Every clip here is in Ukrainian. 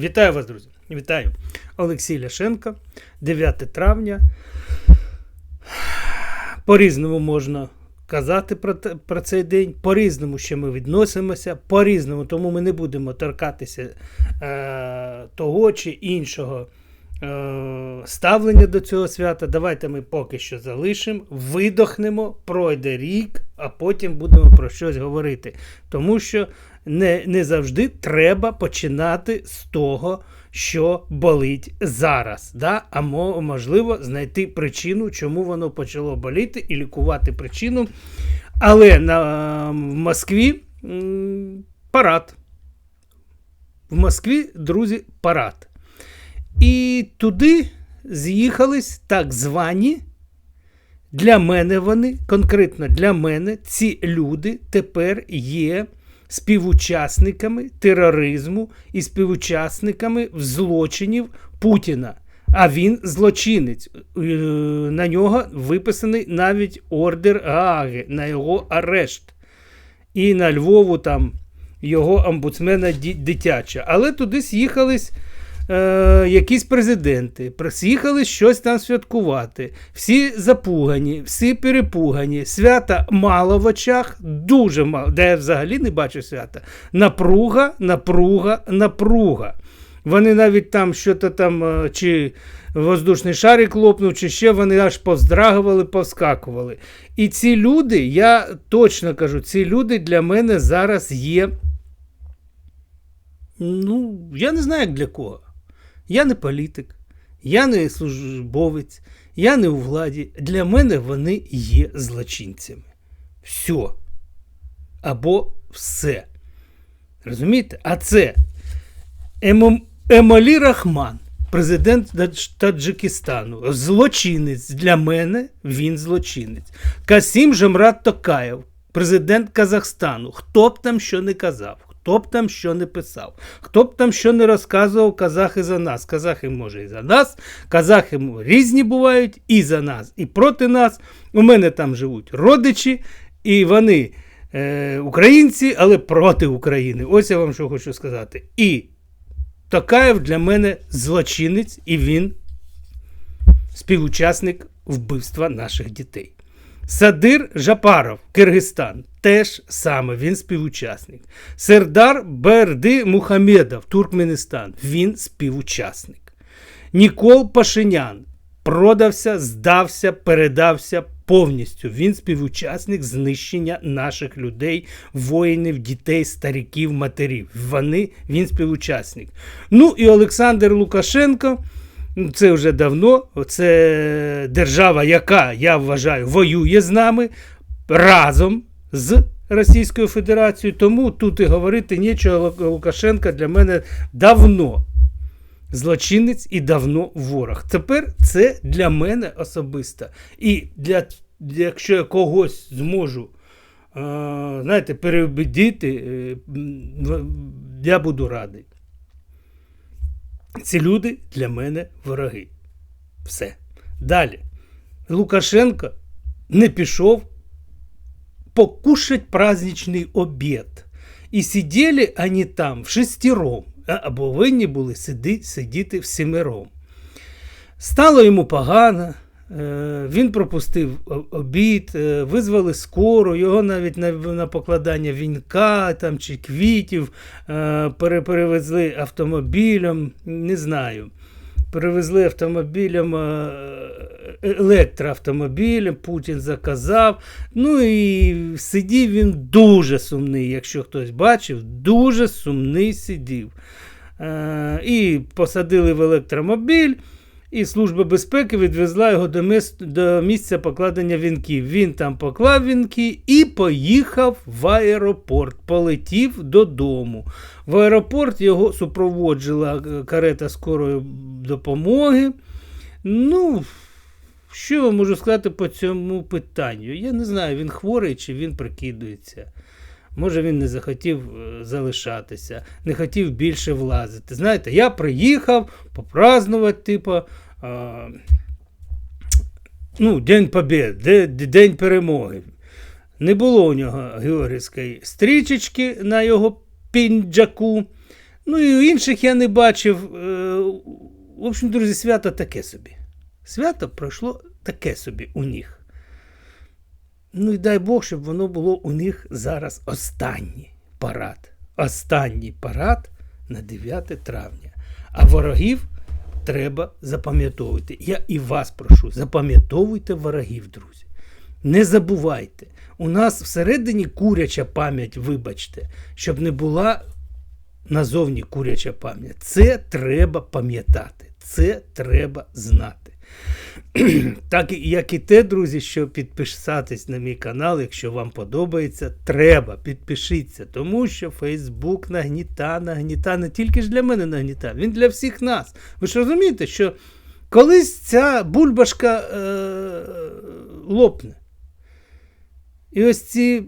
Вітаю вас, друзі! Вітаю! Олексій Ляшенко, 9 травня. По-різному можна казати про, про цей день, по-різному ще ми відносимося, по-різному, тому ми не будемо торкатися е, того чи іншого е, ставлення до цього свята. Давайте ми поки що залишимо, видохнемо, пройде рік, а потім будемо про щось говорити. Тому що не, не завжди треба починати з того, що болить зараз. Да? А можливо знайти причину, чому воно почало боліти, і лікувати причину. Але на, в Москві м, парад. В Москві, друзі, парад. І туди з'їхались так звані. Для мене вони, конкретно для мене, ці люди тепер є співучасниками тероризму і співучасниками злочинів Путіна. А він злочинець. Е, На нього виписаний навіть ордер Гааги на його арешт. І на Львову там його омбудсмена дитяча. Але туди з'їхались е, якісь президенти, з'їхали щось там святкувати. Всі запугані, всі перепугані. Свята мало в очах, дуже мало. Де я взагалі не бачу свята. Напруга, напруга, напруга. Вони навіть там що-то там, е, чи воздушний шарик лопнув, чи ще вони аж повздрагували, повскакували. І ці люди, я точно кажу, ці люди для мене зараз є. Ну, я не знаю як для кого. Я не політик, я не службовець, я не у владі. Для мене вони є злочинцями. Все. Або все. Розумієте? А це Емалі Рахман, президент Таджикистану. Злочинець. Для мене він злочинець. Касім Жемрат Токаєв, президент Казахстану. Хто б там що не казав, хто б там що не писав, хто б там що не розказував казахи за нас. Казахи може і за нас, казахи різні бувають і за нас, і проти нас. У мене там живуть родичі, і вони е, українці, але проти України. Ось я вам що хочу сказати. І Токаєв для мене злочинець, і він співучасник вбивства наших дітей. Садир Жапаров, Киргизстан, теж саме він співучасник. Сердар Берди Мухамедов, Туркменістан, він співучасник. Нікол Пашинян продався, здався, передався повністю. Він співучасник знищення наших людей, воїнів, дітей, стариків, матерів. Вони, він співучасник. Ну і Олександр Лукашенко. Ну, Це вже давно. Це держава, яка, я вважаю, воює з нами разом з Російською Федерацією. Тому тут і говорити нічого Лукашенка для мене давно злочинець і давно ворог. Тепер це для мене особисто. І для, якщо я когось зможу, е, знаєте, переубедити, е, я буду радий. Ці люди для мене вороги. Все. Далі. Лукашенко не пішов покушать праздничний обід. І сиділи вони там в шестером, або винні були сидіти сімером. Стало йому погано, він пропустив обід, е, визвали скору, його навіть на, покладання вінка там, чи квітів е, перевезли автомобілем, не знаю. Перевезли автомобілем, е, електроавтомобілем, Путін заказав. Ну і сидів він дуже сумний, якщо хтось бачив, дуже сумний сидів. Е, і посадили в електромобіль, і Служба безпеки відвезла його до, міс- до місця покладення вінків. Він там поклав вінки і поїхав в аеропорт, полетів додому. В аеропорт його супроводжила е, карета скорої допомоги. Ну, що я можу сказати по цьому питанню? Я не знаю, він хворий чи він прикидується. Може, він не захотів е, залишатися, не хотів більше влазити. Знаєте, я приїхав попразнувати, типу, а, ну, День де- День перемоги. Не було у нього георгівської стрічечки на його пінджаку. Ну і інших я не бачив. Е, В общем, друзі, свято таке собі. Свято пройшло таке собі у них. Ну і дай Бог, щоб воно було у них зараз останній парад. Останній парад на 9 травня. А ворогів треба запам'ятовувати. Я і вас прошу, запам'ятовуйте ворогів, друзі. Не забувайте, у нас всередині куряча пам'ять, вибачте, щоб не була назовні куряча пам'ять. Це треба пам'ятати, це треба знати. Так як і те, друзі, що підписатись на мій канал, якщо вам подобається, треба підпишіться, тому що Фейсбук нагніта, нагніта, не тільки ж для мене нагніта, він для всіх нас. Ви ж розумієте, що колись ця бульбашка е- лопне. І ось ці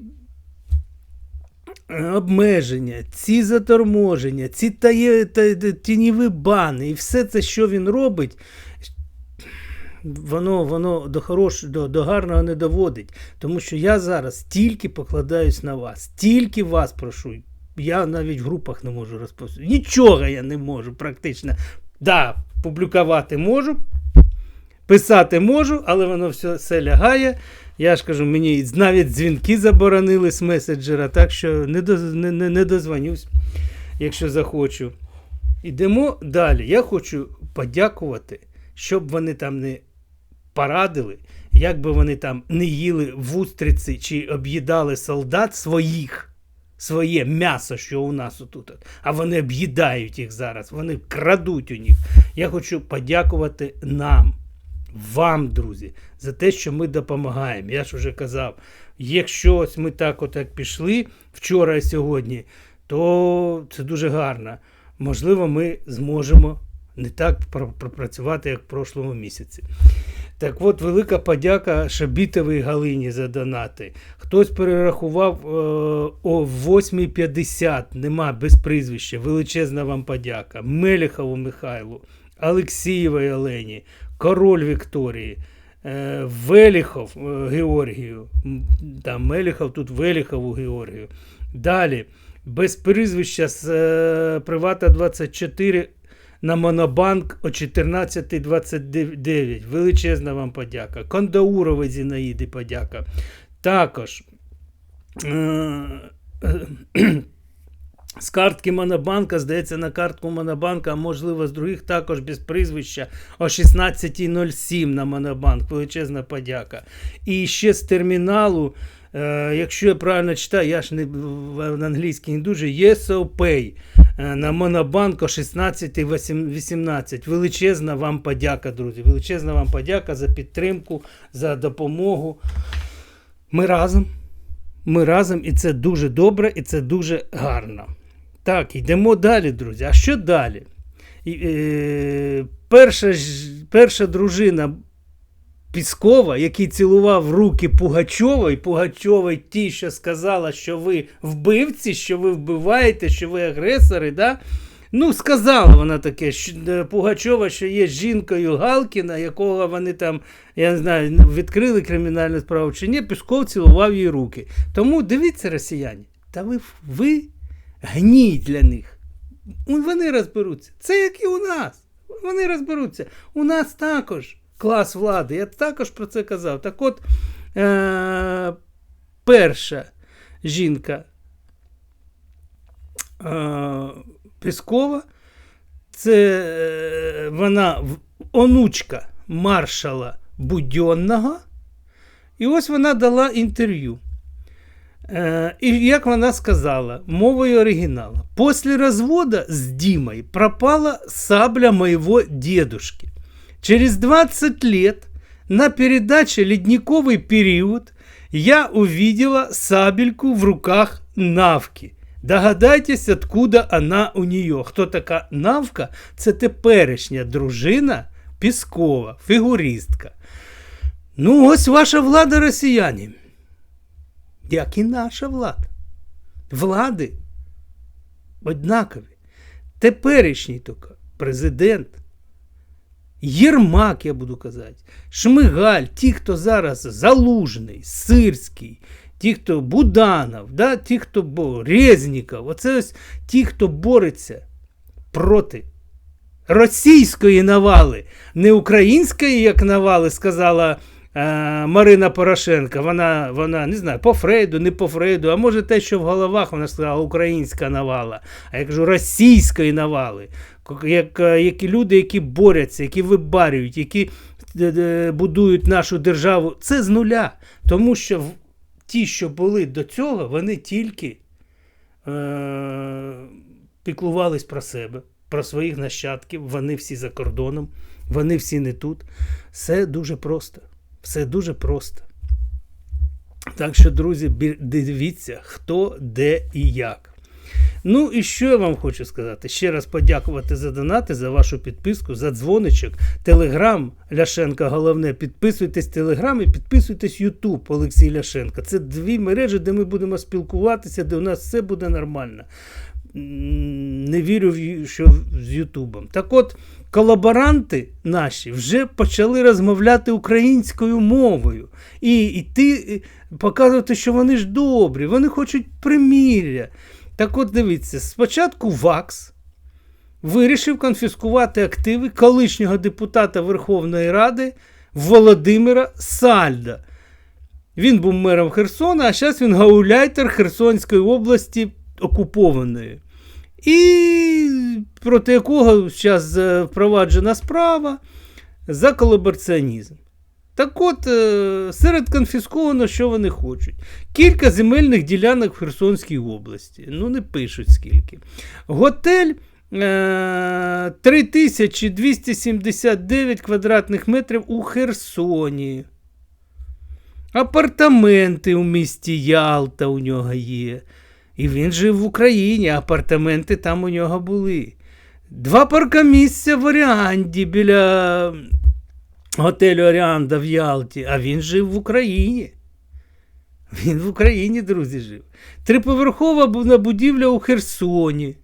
е, обмеження, ці заторможення, ці тає, та, тіньові бани, і все це, що він робить, воно воно до хорош, до, до гарного не доводить. Тому що я зараз тільки покладаюсь на вас, тільки вас прошу. Я навіть в групах не можу розповсюдити. Нічого я не можу практично. Да, публікувати можу, писати можу, але воно все, все лягає. Я ж кажу, мені навіть дзвінки заборонили з меседжера, так що не, доз, не, не, не дозвонюсь, якщо захочу. Ідемо далі. Я хочу подякувати, щоб вони там не порадили, як би вони там не їли вустриці чи об'їдали солдат своїх, своє м'ясо, що у нас отут. А вони об'їдають їх зараз, вони крадуть у них. Я хочу подякувати нам вам, друзі, за те, що ми допомагаємо. Я ж вже казав, якщо ось ми так отак пішли вчора і сьогодні, то це дуже гарно. Можливо, ми зможемо не так пропрацювати, як в прошлому місяці. Так от, велика подяка Шабітовій Галині за донати. Хтось перерахував е, о 8.50, нема без прізвища. Величезна вам подяка. Меліхову Михайлу, Олексієвій Олені, Король Вікторії, е, Веліхов е, Георгію. Там Меліхов, тут Веліхову Георгію. Далі, без прізвища з Привата 24 на Монобанк о 14.29. Величезна вам подяка. Кондаурові Зінаїди подяка. Також. З картки Монобанка, здається, на картку Монобанка, а можливо, з других також без прізвища о 16.07 на Монобанк. Величезна подяка. І ще з терміналу, е, якщо я правильно читаю, я ж не в англійській не дуже, YesOPay е, на Монобанк о 16.18. Величезна вам подяка, друзі. Величезна вам подяка за підтримку, за допомогу. Ми разом. Ми разом, і це дуже добре, і це дуже гарно. Так, йдемо далі, друзі. А що далі? Е, Перша перша дружина Піскова, який цілував руки Пугачова, і Пугачова ті, що сказала, що ви вбивці, що ви вбиваєте, що ви агресори. да? Ну, сказала вона таке, що е, Пугачова, що є жінкою Галкіна, якого вони там, я не знаю, відкрили кримінальну справу чи ні, Пісков цілував їй руки. Тому дивіться, росіяни, та ви ви гній для них. Вони розберуться. Це як і у нас. Вони розберуться. У нас також клас влади. Я також про це казав. Так от е- перша жінка е- Пескова, це е вона онучка маршала Будьонного. І ось вона дала інтерв'ю. Э, и як вона сказала, мовою оригинала, после развода с Димой пропала сабля моего дедушки. Через 20 лет на передаче «Ледниковый период» я увидела сабельку в руках Навки. Догадайтесь, откуда она у нее. Хто така Навка? Це теперішня дружина Піскова, фігуристка. Ну, ось ваша влада росіяни як і наша влада. Влади однакові. Теперішній тільки президент, Єрмак, я буду казати, Шмигаль, ті, хто зараз Залужний, Сирський, ті, хто Буданов, да, ті, хто Резніков, оце ось ті, хто бореться проти російської навали, не української, як навали, сказала е, Марина Порошенка. Вона, вона не знаю, по Фрейду, не по Фрейду, а може те, що в головах вона сказала українська навала, а я кажу російської навали. Як, е, які люди, які борються, які вибарюють, які е, е, будують нашу державу, це з нуля. Тому що ті, що були до цього, вони тільки е, піклувались про себе, про своїх нащадків. Вони всі за кордоном, вони всі не тут. Все дуже просто. Все дуже просто. Так що, друзі, дивіться, хто, де і як. Ну і що я вам хочу сказати? Ще раз подякувати за донати, за вашу підписку, за дзвоничок. Телеграм Ляшенка, головне, підписуйтесь Телеграм і підписуйтесь Ютуб Олексій Ляшенко. Це дві мережі, де ми будемо спілкуватися, де у нас все буде нормально. Не вірю, що з Ютубом. Так от, колаборанти наші вже почали розмовляти українською мовою і йти, показувати, що вони ж добрі, вони хочуть примір'я. Так от дивіться, спочатку ВАКС вирішив конфіскувати активи колишнього депутата Верховної Ради Володимира Сальда. Він був мером Херсона, а зараз він гауляйтер Херсонської області окупованої. І проти якого зараз впроваджена справа за колабораціонізм. Так от, е, серед конфісковано, що вони хочуть. Кілька земельних ділянок в Херсонській області. Ну, не пишуть скільки. Готель е, 3279 квадратних метрів у Херсоні. Апартаменти у місті Ялта у нього є. І він жив в Україні, апартаменти там у нього були. Два паркомісця в Оріанді біля готелю Оріанда в Ялті, а він жив в Україні. Він в Україні, друзі, жив. Триповерхова бу- будівля у Херсоні.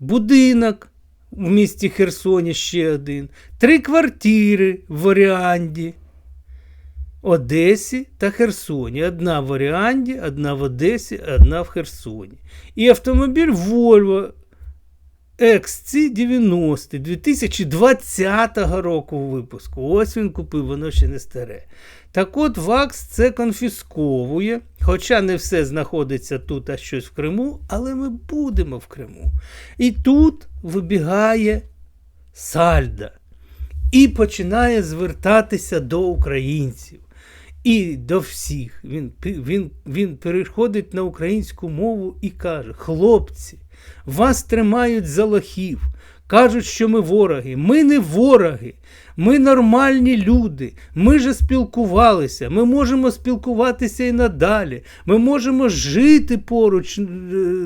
Будинок в місті Херсоні ще один. Три квартири в Оріанді. Одесі та Херсоні. Одна в Оріанді, одна в Одесі, одна в Херсоні. І автомобіль Volvo XC90 2020 року випуску. Ось він купив, воно ще не старе. Так от ВАКС це конфісковує, хоча не все знаходиться тут, а щось в Криму, але ми будемо в Криму. І тут вибігає Сальда і починає звертатися до українців. І до всіх. Він, він, він переходить на українську мову і каже: Хлопці, вас тримають за лохів. Кажуть, що ми вороги. Ми не вороги. Ми нормальні люди. Ми же спілкувалися. Ми можемо спілкуватися і надалі. Ми можемо жити поруч е,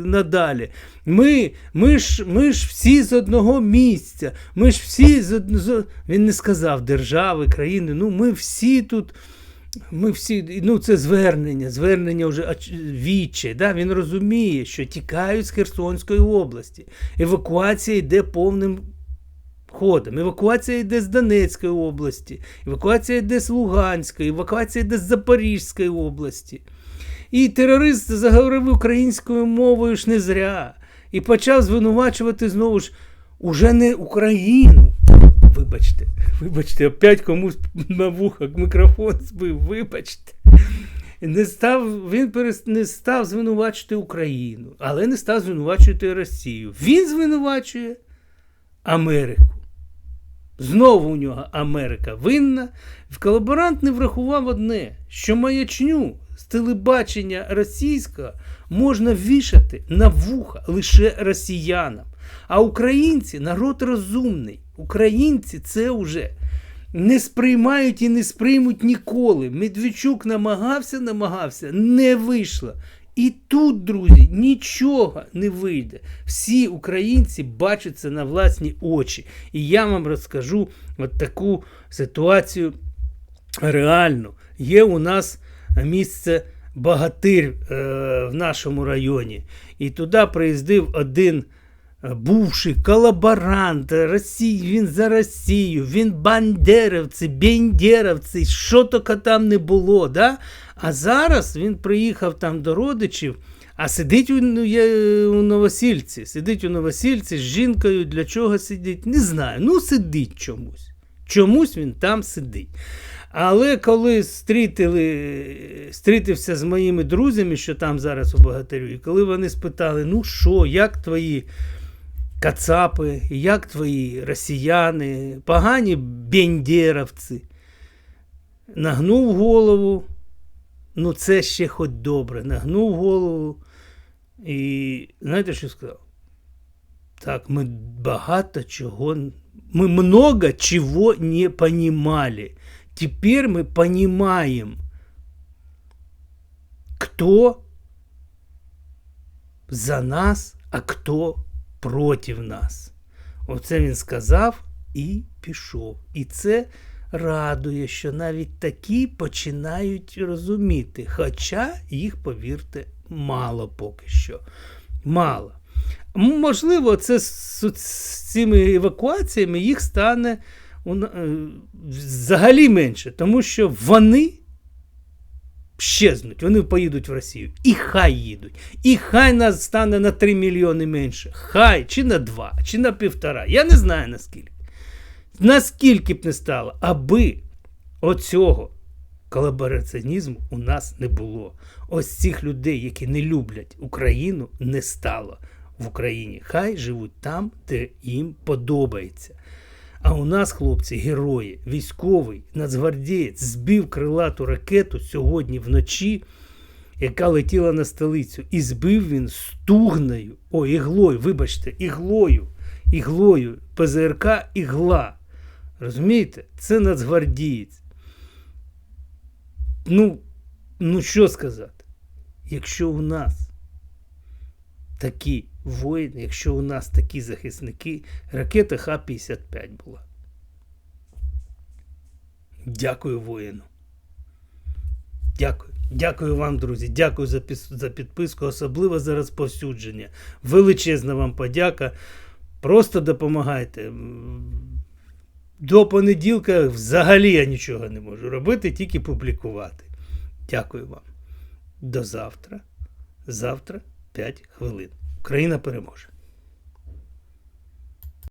надалі. Ми, ми, ж, ми ж всі з одного місця. Ми ж всі з, з він не сказав держави, країни. Ну, ми всі тут. Ми всі, ну це звернення, звернення вже віче. Да? Він розуміє, що тікають з Херсонської області. Евакуація йде повним ходом. Евакуація йде з Донецької області, евакуація йде з Луганської, евакуація йде з Запорізької області. І терорист заговорив українською мовою ж не зря. І почав звинувачувати знову ж уже не Україну. Вибачте, вибачте, опять комусь на вухах мікрофон збив, вибачте. Не став, він перес- не став звинувачувати Україну, але не став звинувачувати Росію. Він звинувачує Америку. Знову у нього Америка винна. Колаборант не врахував одне, що маячню з телебачення російського можна вішати на вуха лише росіянам. А українці народ розумний. Українці це вже не сприймають і не сприймуть ніколи. Медведчук намагався, намагався, не вийшло. І тут, друзі, нічого не вийде. Всі українці бачать це на власні очі. І я вам розкажу от таку ситуацію реальну. Є у нас місце Багатир е, в нашому районі. І туди приїздив один бувший колаборант, Росії, він за Росію, він бандеровці, бендеровці, що тільки там не було. Да? А зараз він приїхав там до родичів, А сидить у, ну, у Новосільці, сидить у Новосільці з жінкою. Для чого сидить? Не знаю. Ну, сидить чомусь. Чомусь він там сидить. Але коли стрітився з моїми друзями, що там зараз у Богатирю, і коли вони спитали, ну що, як твої кацапи, як твої росіяни, погані бендєровці, нагнув голову, ну це ще хоч добре, нагнув голову. І знаєте, що сказав? Так, ми багато чого, мы много чего не понимали. Теперь мы понимаем, кто за нас, а хто проти нас. Оце він сказав і пішов. І це радує, що навіть такі починають розуміти. Хоча їх, повірте, мало поки що. Мало. Можливо, це з, цими евакуаціями їх стане е, взагалі менше, тому що вони щезнуть, вони поїдуть в Росію. І хай їдуть. І хай нас стане на 3 мільйони менше. Хай, чи на 2, чи на півтора. Я не знаю наскільки. Наскільки б не стало, аби оцього колабораціонізму у нас не було. Ось цих людей, які не люблять Україну, не стало в Україні. Хай живуть там, де їм подобається. А у нас, хлопці, герої, військовий, нацгвардієць збив крилату ракету сьогодні вночі, яка летіла на столицю. І збив він стугною, о, іглою, вибачте, іглою, іглою, ПЗРК ігла. Розумієте? Це нацгвардієць. Ну, ну що сказати? Якщо у нас такі воїни, якщо у нас такі захисники, ракета Х-55 була. Дякую воїну. Дякую. Дякую вам, друзі. Дякую за, за підписку, особливо за розповсюдження. Величезна вам подяка. Просто допомагайте. До понеділка взагалі я нічого не можу робити, тільки публікувати. Дякую вам. До завтра. Завтра 5 хвилин. Україна переможе.